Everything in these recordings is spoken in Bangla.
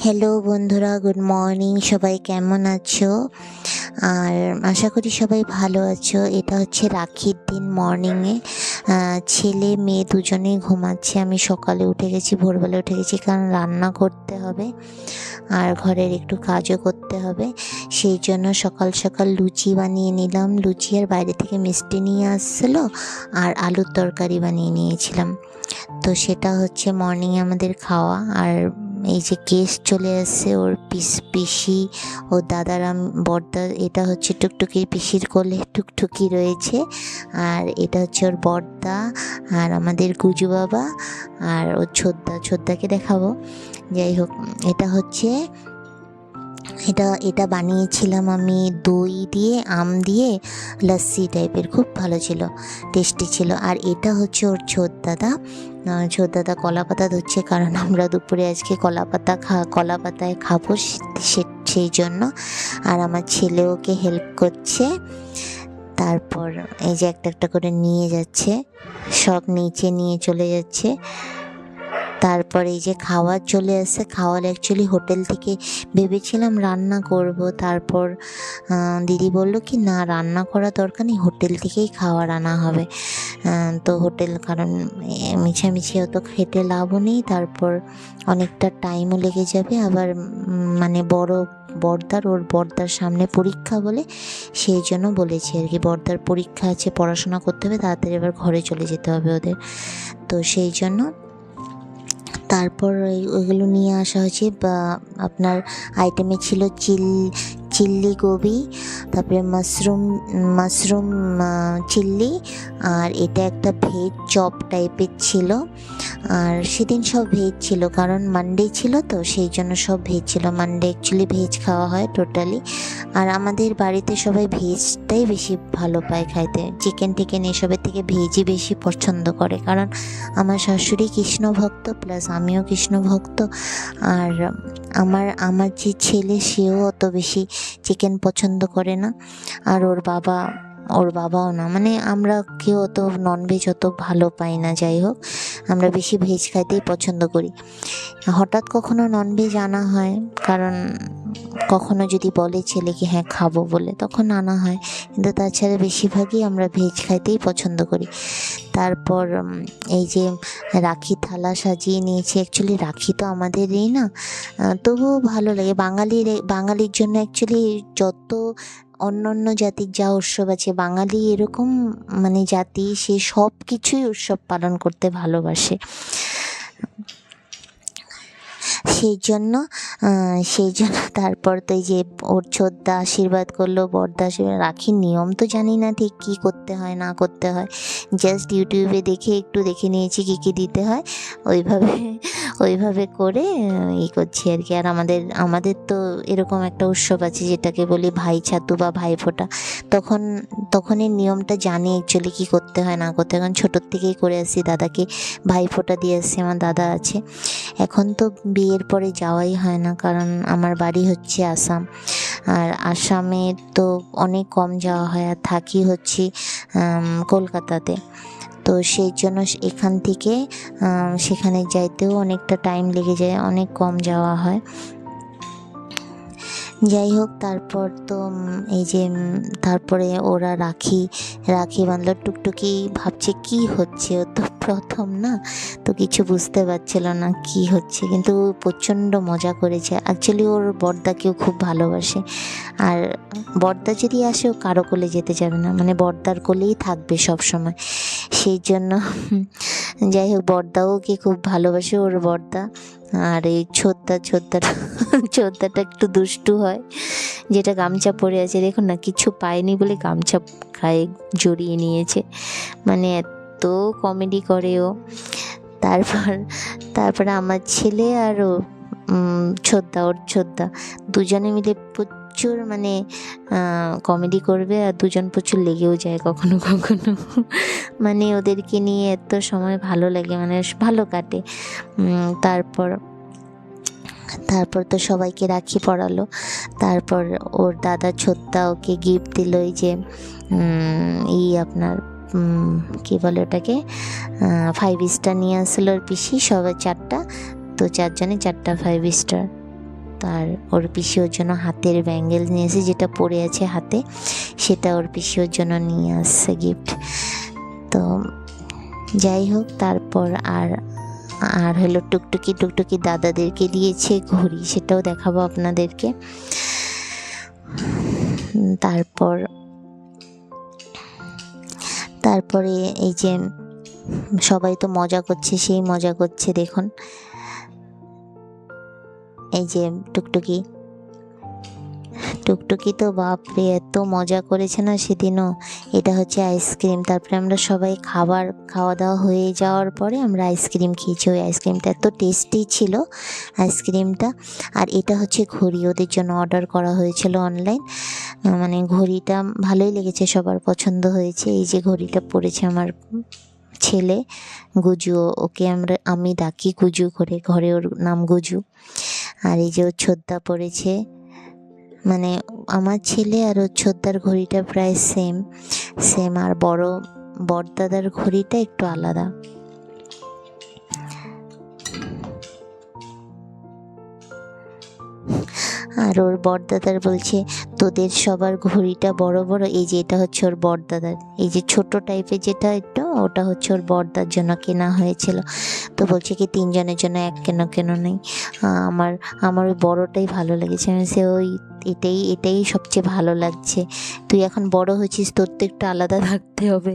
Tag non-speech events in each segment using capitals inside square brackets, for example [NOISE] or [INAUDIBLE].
হ্যালো বন্ধুরা গুড মর্নিং সবাই কেমন আছো? আর আশা করি সবাই ভালো আছো। এটা হচ্ছে রাখির দিন মর্নিংয়ে ছেলে, মেয়ে দুজনেই ঘুমাচ্ছে। আমি সকালে উঠে গেছি, ভোরবেলা উঠে গেছি, কারণ রান্না করতে হবে। আর ঘরের একটু কাজও করতে হবে। সেই জন্য সকাল সকাল লুচি বানিয়ে নিলাম। লুচি আর বাইরে থেকে মিষ্টি নিয়ে আসছিল আর আলুর তরকারি বানিয়ে নিয়েছিলাম। তো সেটা হচ্ছে মর্নিংয়ে আমাদের খাওয়া। আর এই যে কেস চলে আসছে ওর পিস, পিসি ও দাদারাম বর্দা, এটা হচ্ছে টুকটুকির পিসির কোলে টুকটুকি রয়েছে। আর এটা হচ্ছে ওর বর্দা আর আমাদের গুজু বাবা আর ওর ছোদ্দা, ছোদ্দাকে দেখাবো। যাই হোক, এটা হচ্ছে এটা এটা বানিয়েছিলাম আমি দই দিয়ে, আম দিয়ে, লস্যি টাইপের খুব ভালো ছিল টেস্টি ছিল। আর এটা হচ্ছে ওর ছোদ্দাদা ছোদ্দাদা কলা পাতা ধরছে কারণ আমরা দুপুরে আজকে কলা পাতা খা, কলা পাতায় খাব সেই জন্য। আর আমার ছেলে ওকে হেল্প করছে। তারপর এই যে একটা একটা করে নিয়ে যাচ্ছে। সব নিচে নিয়ে চলে যাচ্ছে। তারপর এই যে খাবার চলে আসছে খাওয়ার অ্যাকচুয়ালি হোটেল থেকে ভেবেছিলাম রান্না করব। তারপর দিদি বলল কি, না, রান্না করা দরকার নেই হোটেল থেকেই খাওয়ার আনা হবে। তো হোটেল কারণ মিছামিছি অত খেতে লাভও নেই, তারপর অনেকটা টাইমও লেগে যাবে। আবার মানে বড় বর্দার, ওর বর্দার সামনে পরীক্ষা বলে, সেই জন্য বলেছে আর কি, বর্দার পরীক্ষা আছে, পড়াশোনা করতে হবে, তাড়াতাড়ি এবার ঘরে চলে যেতে হবে ওদের। তো সেই জন্য তারপর ওই- ওইগুলো নিয়ে আসা হয়েছে, বা আপনার আইটেমে ছিল চিল, চিল্লি গোবি তারপরে মাশরুম মাশরুম চিল্লি, আর এটা একটা ভেজ চপ টাইপের ছিল। আর সেদিন সব ভেজ ছিল, কারণ মানডে ছিল তো, সেই জন্য সব ভেজ ছিল। মানডে অ্যাকচুয়ালি ভেজ খাওয়া হয় টোটালি আর আমাদের বাড়িতে সবাই ভেজটাই বেশি ভালো পায় খাইতে। চিকেন টিকেন এসবের থেকে ভেজই বেশি পছন্দ করে, কারণ আমার শাশুড়ি কৃষ্ণ ভক্ত প্লাস আমিও কৃষ্ণ ভক্ত আর আমার আমার যে ছেলে, সেও অত বেশি চিকেন পছন্দ করে না। আর ওর বাবা ওর বাবাও না। মানে আমরা কেউ অত ননভেজ অত ভালো পাই না যাই হোক আমরা বেশি ভেজ খাইতেই পছন্দ করি। হঠাৎ কখনো ননভেজ আনা হয়, কারণ কখনো যদি বলে ছেলেকে হ্যাঁ খাব বলে, তখন আনা হয়। কিন্তু তাছাড়া বেশিরভাগই আমরা ভেজ খাইতেই পছন্দ করি। তারপর এই যে রাখি থালা সাজিয়ে নিয়েছি অ্যাকচুয়ালি রাখি তো আমাদেরই না। তবুও ভালো লাগে। বাঙালির বাঙালির জন্য অ্যাকচুয়ালি যত অন্য অন্য জাতির যা উৎসব আছে, বাঙালি এরকম মানে জাতি, সে সব কিছুই উৎসব পালন করতে ভালোবাসে। সেই জন্য সেই জন্য তারপর তো যে ওর ছোদ্দা আশীর্বাদ করল, বর্দা আশীর্বাদ, রাখির নিয়ম তো জানি না ঠিক কী করতে হয়, না করতে হয়। জাস্ট ইউটিউবে দেখে, একটু দেখে নিয়েছি কী কী দিতে হয়। ওইভাবে ওইভাবে করে ই করছি আর কি। আর আমাদের আমাদের তো এরকম একটা উৎসব আছে যেটাকে বলি ভাই ছাতু বা ভাই ফোঁটা। তখন তখন এই নিয়মটা জানি অ্যাকচুয়ালি কী করতে হয়, না করতে হয়। কারণ ছোটোর থেকেই করে আসি দাদাকে, ভাই ফোঁটা দিয়ে আসছি আমার দাদা আছে। এখন তো বিয়ের পরে যাওয়াই হয় না, কারণ আমার বাড়ি হচ্ছে আসাম। আর আসামে তো অনেক কম যাওয়া হয়, আর থাকি হচ্ছে কলকাতাতে। তো সেই জন্য এখান থেকে সেখানে যাইতেও অনেকটা টাইম লেগে যায়, অনেক কম যাওয়া হয়। যাই হোক তারপর তো এই যে তারপরে ওরা রাখি রাখি বাঁধলো। টুকটুকি ভাবছে, কি হচ্ছে? ও তো প্রথম না? তো কিছু বুঝতে পারছিল না, কি হচ্ছে? কিন্তু প্রচণ্ড মজা করেছে। অ্যাকচুয়ালি ওর বর্দাকেও খুব ভালোবাসে। আর বর্দা যদি আসে, ও কারও কোলে যেতে যাবে না। মানে বর্দার কোলেই থাকবে সব সময় সেই জন্য যাই হোক বর্দাও ওকে খুব ভালোবাসে, ওর বর্দা। আর এই ছোদ্দা ছোদ্দাটা ছোদ্দাটা একটু দুষ্টু হয়, যেটা গামছা পরে আছে। দেখুন না, কিছু পায়নি বলে গামছা গায়ে জড়িয়ে নিয়েছে। মানে এত কমেডি করে ও। তারপর, তারপরে আমার ছেলে আর ও ছোদ্দা, ওর ছোদ্দা। দুজনে মিলে প্রচুর মানে কমেডি করবে আর দুজন প্রচুর লেগেও যায় কখনো কখনো। মানে ওদেরকে নিয়ে এত সময় ভালো লাগে মানে ভালো কাটে। তারপর তারপর তো সবাইকে রাখি পড়ালো তারপর ওর দাদা ছোট্টা ওকে গিফট দিল এই যে ই আপনার কি বলে ওটাকে ফাইভ স্টার নিয়ে আসলো ওর পিসি, সবাই চারটা, তো চারজনে চারটা ফাইভ স্টার তার ওর পিসি ওর জন্য হাতের ব্যাঙ্গেল নিয়ে এসে যেটা পরে আছে হাতে, সেটা ওর পিসি ওর জন্য নিয়ে আসছে গিফট তো যাই হোক, তারপর আর আর হলো টুকটুকি টুকটুকি দাদাদেরকে দিয়েছে ঘড়ি, সেটাও দেখাবো আপনাদেরকে। তারপর, তারপরে এই যে সবাই তো মজা করছে, সেই মজা করছে, দেখুন। এই যে টুকটুকি। টুকটুকি তো বাপরে, এত মজা করেছে না সেদিনও। এটা হচ্ছে আইসক্রিম। তারপরে আমরা সবাই খাবার খাওয়া দাওয়া হয়ে যাওয়ার পরে আমরা আইসক্রিম খেয়েছি। ওই আইসক্রিমটা এত টেস্টি ছিল, আইসক্রিমটা। আর এটা হচ্ছে ঘড়ি, ওদের জন্য অর্ডার করা হয়েছিল অনলাইন। মানে ঘড়িটা ভালোই লেগেছে, সবার পছন্দ হয়েছে। এই যে ঘড়িটা পড়েছে আমার ছেলে, গুজু। ওকে আমরা, আমি ডাকি গুজু করে, ঘরে ওর নাম গুজু। আর এই যে ও ছোদ্দা পড়েছে মানে আমার ছেলে আর ওর ছোদ্দার ঘড়িটা প্রায় সেম সেম আর বড়, বড়দাদার ঘড়িটা একটু আলাদা। আর ওর বড়দাদার বলছে তোদের সবার ঘড়িটা বড় বড়, এই যে এটা হচ্ছে ওর বড়দাদার এই যে ছোট টাইপের যেটা একটু ওটা হচ্ছে ওর বড়দার জন্য কেনা হয়েছিল। তো বলছে কি, তিনজনের জন্য এক কেন কেন নেই। আমার আমার ওই বড়টাই ভালো লেগেছে। আমি সে ওই, এটাই এটাই সবচেয়ে ভালো লাগছে। তুই এখন বড় হয়েছিস, তোর তো একটু আলাদা থাকতে হবে।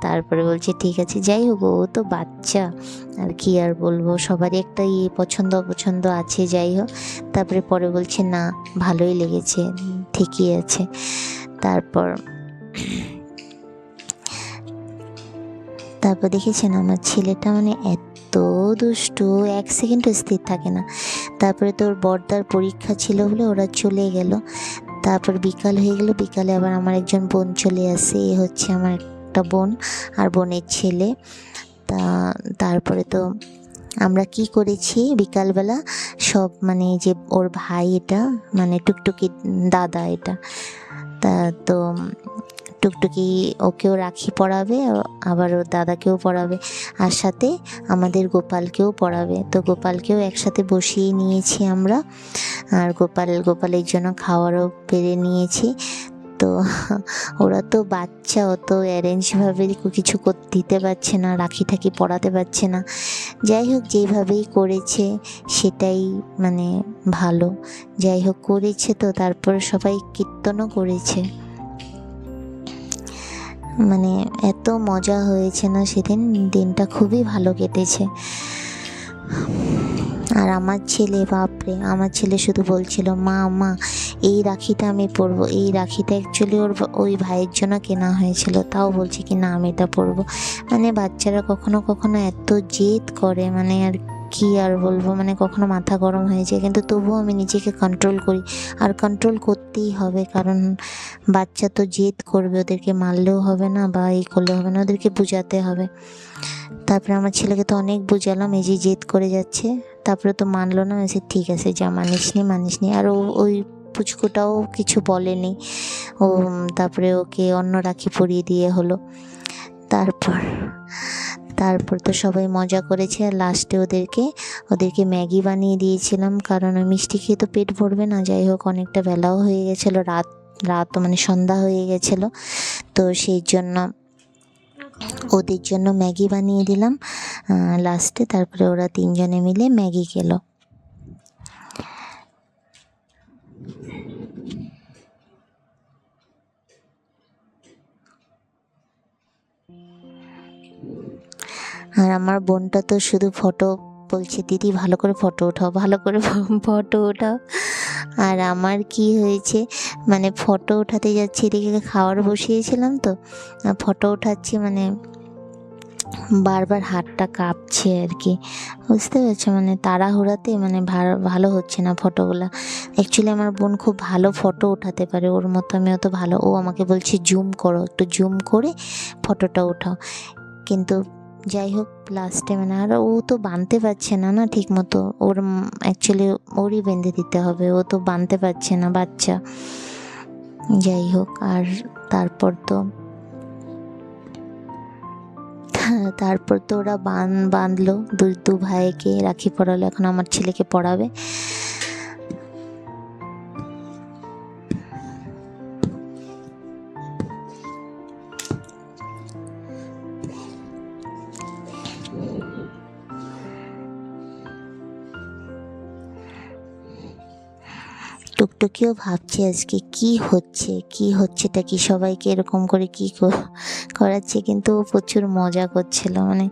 তারপরে বলছে, ঠিক আছে, যাই হোক, ও তো বাচ্চা। আর কি আর বলব, সবারই একটা ইয়ে পছন্দ অপছন্দ আছে, যাই হোক। তারপরে পরে বলছে, না, ভালোই লেগেছে। ঠিকই আছে তারপর তারপর দেখেছেন আমার ছেলেটা মানে এত দুষ্টু, এক সেকেন্ডও স্থির থাকে না। তারপরে তোর বর্দার পরীক্ষা ছিল বলে ওরা চলে গেল। তারপর বিকাল হয়ে গেল, বিকালে আবার আমার একজন বোন চলে আসে, এ হচ্ছে আমার একটা বোন আর বোনের ছেলে। তা, তারপরে তো আমরা কি করেছি বিকালবেলা? সব মানে যে ওর ভাই এটা মানে টুকটুকি দাদা এটা। তা তো টুকটুকি ওকেও রাখি পড়াবে, আবার ওর দাদাকেও পড়াবে। আর সাথে আমাদের গোপালকেও পড়াবে। তো গোপালকেও একসাথে বসিয়ে নিয়েছি আমরা। আর গোপাল, গোপালের জন্য খাওয়ারও পেরে নিয়েছি। তো [LAUGHS] ওরা তো বাচ্চা অত অ্যারেঞ্জভাবে কিছু দিতে পারছে না, রাখি ঠাকি পড়াতে পারছে না। যাই হোক যেভাবেই করেছে, সেটাই মানে ভালো। যাই হোক, করেছে তো, তারপর সবাই কীর্তনও করেছে। মানে এত মজা হয়েছে না, সেদিন দিনটা খুবই ভালো কেটেছে। আর আমার ছেলে, বাপরে, আমার ছেলে শুধু বলছিল, মা মা এই রাখিটা আমি পরবো এই রাখিটা অ্যাকচুয়ালি ওর ওই ভাইয়ের জন্য কেনা হয়েছিল, তাও বলছে কি, না, আমি এটা পরবো মানে বাচ্চারা কখনো কখনো এত জেদ করে মানে আর কি আর বলব মানে কখনো মাথা গরম হয়ে যায়। কিন্তু তবুও আমি নিজেকে কন্ট্রোল করি, আর কন্ট্রোল করতেই হবে, কারণ বাচ্চা তো জেদ করবে, ওদেরকে মারলেও হবে না বা এই করলেও হবে না, ওদেরকে বোঝাতে হবে। তারপরে আমার ছেলেকে তো অনেক বুঝালাম, এই যে জেদ করে যাচ্ছে। তারপরে তো মানলো না এসে ঠিক আছে, যা, মানিস নি মানিস নি। আর ওই পুচকুটাও কিছু বলেনি। ও তারপরে ওকে অন্য রাখি পরিয়ে দিয়ে হলো। তারপর তারপর তো সবাই মজা করেছে। আর লাস্টে ওদেরকে ওদেরকে ম্যাগি বানিয়ে দিয়েছিলাম। কারণ মিষ্টি খেয়ে তো পেট ভরবে না। যাই হোক, অনেকটা বেলাও হয়ে গেছিল। রাত রাত মানে সন্ধ্যা হয়ে গেছিল। তো সেই জন্য ওদের জন্য ম্যাগি বানিয়ে দিলাম। লাস্টে তারপরে ওরা তিনজনে মিলে ম্যাগি খেলো। আর আমার বোনটা তো শুধু ফটো বলছে, দিদি, ভালো করে ফটো ওঠাও ভালো করে [LAUGHS] ফটো ওঠাও আর আমার কি হয়েছে মানে ফটো ওঠাতে যাচ্ছি, এদিকে খাওয়ার বসিয়েছিলাম তো ফটো ওঠাচ্ছি মানে বারবার হাতটা কাঁপছে আর কি। বুঝতে পারছ? মানে তাড়াহুড়াতে মানে ভালো হচ্ছে না ফটোগুলো অ্যাকচুয়ালি আমার বোন খুব ভালো ফটো ওঠাতে পারে, ওর মতো আমি অত ভালো, ও আমাকে বলছে জুম করো, একটু জুম করে ফটোটা ওঠাও কিন্তু যাই হোক লাস্টে মানে আর ও তো বানতে পারছে না না ঠিক মতো ওর অ্যাকচুয়ালি ওরই বেঁধে দিতে হবে, ও তো বানতে পারছে না, বাচ্চা। যাই হোক আর তারপর তো [LAUGHS] তারপর তো ওরা বান বাঁধলো দু দু ভাইকে রাখি পড়ালো, এখন আমার ছেলেকে পড়াবে। টুকটুকিও ভাবছে আজকে কি হচ্ছে, কি হচ্ছেটা কি সবাইকে এরকম করে কি কর- করাচ্ছে? কিন্তু ও প্রচুর মজা করছিল। মানে